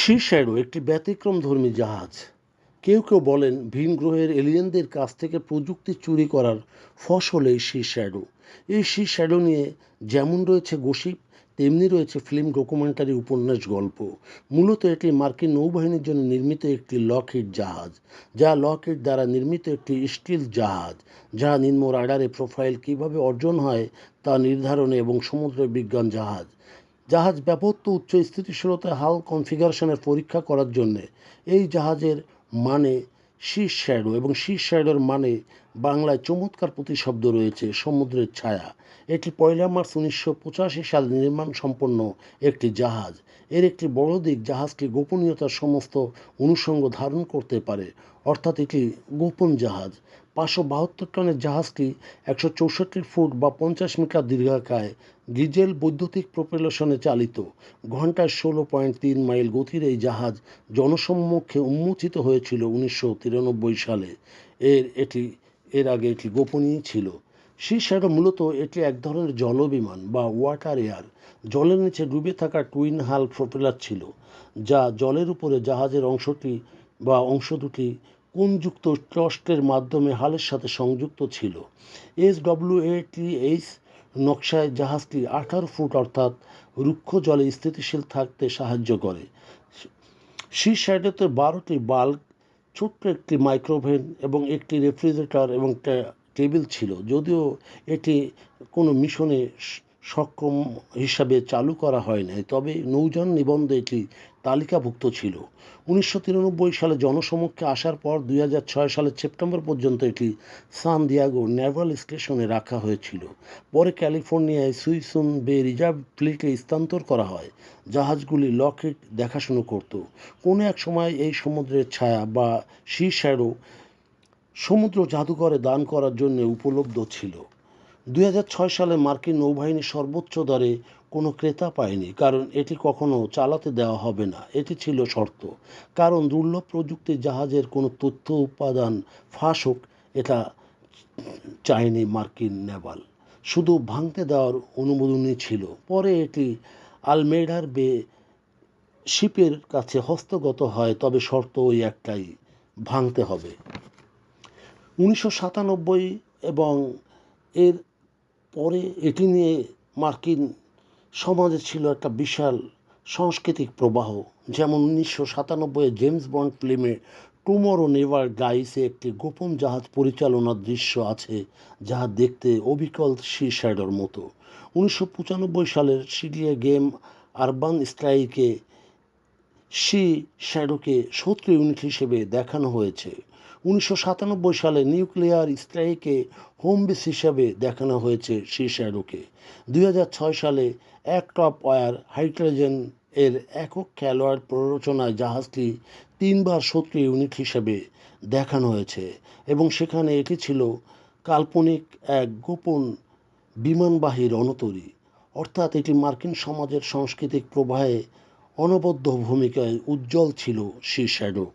C shadow একটি ব্যতিক্রমধর্মী জাহাজ। কেউ কেউ বলেন ভিন গ্রহের এলিয়েনদের কাছ থেকে প্রযুক্তি চুরি করার ফসল এই সি শ্যাডো এই সি শ্যাডো নিয়ে যেমন রয়েছে গসিপ, তেমনি রয়েছে ফিল্ম ডকুমেন্টারি উপন্যাস গল্প। মূলত এটি মার্কিন নৌবাহিনীর জন্য নির্মিত একটি লকহিড জাহাজ, যা লকহিড দ্বারা নির্মিত একটি স্টিল জাহাজ, যা নিম্ন রাডারে প্রোফাইল কীভাবে অর্জন হয় তা নির্ধারণে এবং সমুদ্র বিজ্ঞান জাহাজ। জাহাজ ব্যাপত্য উচ্চ স্থিতিশীলতায় হাল কনফিগারেশনের পরীক্ষা করার জন্যে। এই জাহাজের মানে সি শ্যাডো এবং সি শ্যাডোর মানে বাংলায় চমৎকার প্রতিশব্দ রয়েছে, সমুদ্রের ছায়া। এটি পয়লা মার্চ উনিশশো পঁচাশি সালে নির্মাণ সম্পন্ন একটি জাহাজ। এর একটি বড় দিক, জাহাজটি গোপনীয়তার সমস্ত অনুষঙ্গ ধারণ করতে পারে, অর্থাৎ এটি গোপন জাহাজ। পাঁচশো বাহাত্তর টনের জাহাজটি একশো চৌষট্টি ফুট বা পঞ্চাশ মিটার দীর্ঘাকায় ডিজেল বৈদ্যুতিক প্রপেলেশনে চালিত। ঘন্টায় ষোলো পয়েন্ট তিন মাইল গতির এই জাহাজ জনসম্মুখে উন্মোচিত হয়েছিল উনিশশো তিরানব্বই সালে। এর এটি এর আগে এটি গোপনীয় ছিল। সি শ্যাডো মূলত এটি এক ধরনের জলবিমান বা ওয়াটার এয়ার জলের নিচে ডুবে থাকা টুইন হাল প্রপেলার ছিল, যা জলের উপরে জাহাজের অংশটি বা অংশ দুটি কোনযুক্ত ট্রস্টের মাধ্যমে হালের সাথে সংযুক্ত ছিল। এস ডব্লিউ এইচ নকশায় জাহাজটি আঠারো ফুট অর্থাৎ রুক্ষ জলে স্থিতিশীল থাকতে সাহায্য করে। শীর্ষ সাইডেতে বারোটি বাল্ব ছোট্ট একটি মাইক্রোভেন এবং একটি রেফ্রিজারেটর এবং টেবিল ছিল যদিও এটি কোনো মিশনে সক্ষম হিসাবে চালু করা হয় নাই। তবে নৌযান নিবন্ধে এটি তালিকাভুক্ত ছিল। উনিশশো তিরানব্বই সালে জনসমক্ষে আসার পর দুই ছয় সালের সেপ্টেম্বর পর্যন্ত এটি সান দিয়াগো নেভাল স্টেশনে রাখা হয়েছিল। পরে ক্যালিফোর্নিয়ায় সুইসুন বে রিজার্ভ ফ্লিটে স্থানান্তর করা হয়। জাহাজগুলি লকেট দেখাশুনো করত। কোনো এক সময় এই সমুদ্রের ছায়া বা সি সমুদ্র জাদুঘরে দান করার জন্য উপলব্ধ ছিল। দুই হাজার ছয় সালে মার্কিন নৌবাহিনী সর্বোচ্চ দরে কোনো ক্রেতা পায়নি, কারণ এটি কখনো চালাতে দেওয়া হবে না। এটি ছিল শর্ত। কারণ দুর্লভ প্রযুক্তির জাহাজের কোনো তথ্য উপাদান ফাঁস হোক, এটা চায়নি মার্কিন নেভাল। শুধু ভাঙতে দেওয়ার অনুমোদনই ছিল। পরে এটি আলমেডার বে শিপের কাছে হস্তগত হয়, তবে শর্ত ওই একটাই, ভাঙতে হবে। উনিশশো সাতানব্বই এবং এর পরে এটি নিয়ে মার্কিন সমাজে ছিল একটা বিশাল সাংস্কৃতিক প্রবাহ। যেমন উনিশশো সাতানব্বই জেমস বন্ড ফিল্মে টুমোরো নেভার গাইসে একটি গোপন জাহাজ পরিচালনার দৃশ্য আছে যাহা দেখতে অবিকল সি শ্যাডোর মতো। উনিশশো পঁচানব্বই সালের সিডিএ গেম আরবান স্ট্রাইকে সি শ্যাডোকে শত্রু ইউনিট হিসেবে দেখানো হয়েছে। উনিশশো সাতানব্বই সালে নিউক্লিয়ার স্ট্রাইকে হোম বেস হিসাবে দেখানো হয়েছে শ্যাডোকে দুই সালে এক টপ ওয়ার হাইড্রোজেন এর একক খেলোয়াড় প্ররোচনায় জাহাজটি তিনবার শত্রু ইউনিট হিসেবে দেখানো হয়েছে এবং সেখানে এটি ছিল কাল্পনিক এক গোপন বিমানবাহীর অনতরী অর্থাৎ এটি মার্কিন সমাজের সাংস্কৃতিক প্রবাহে অনবদ্য ভূমিকায় উজ্জ্বল ছিল শ্যাডো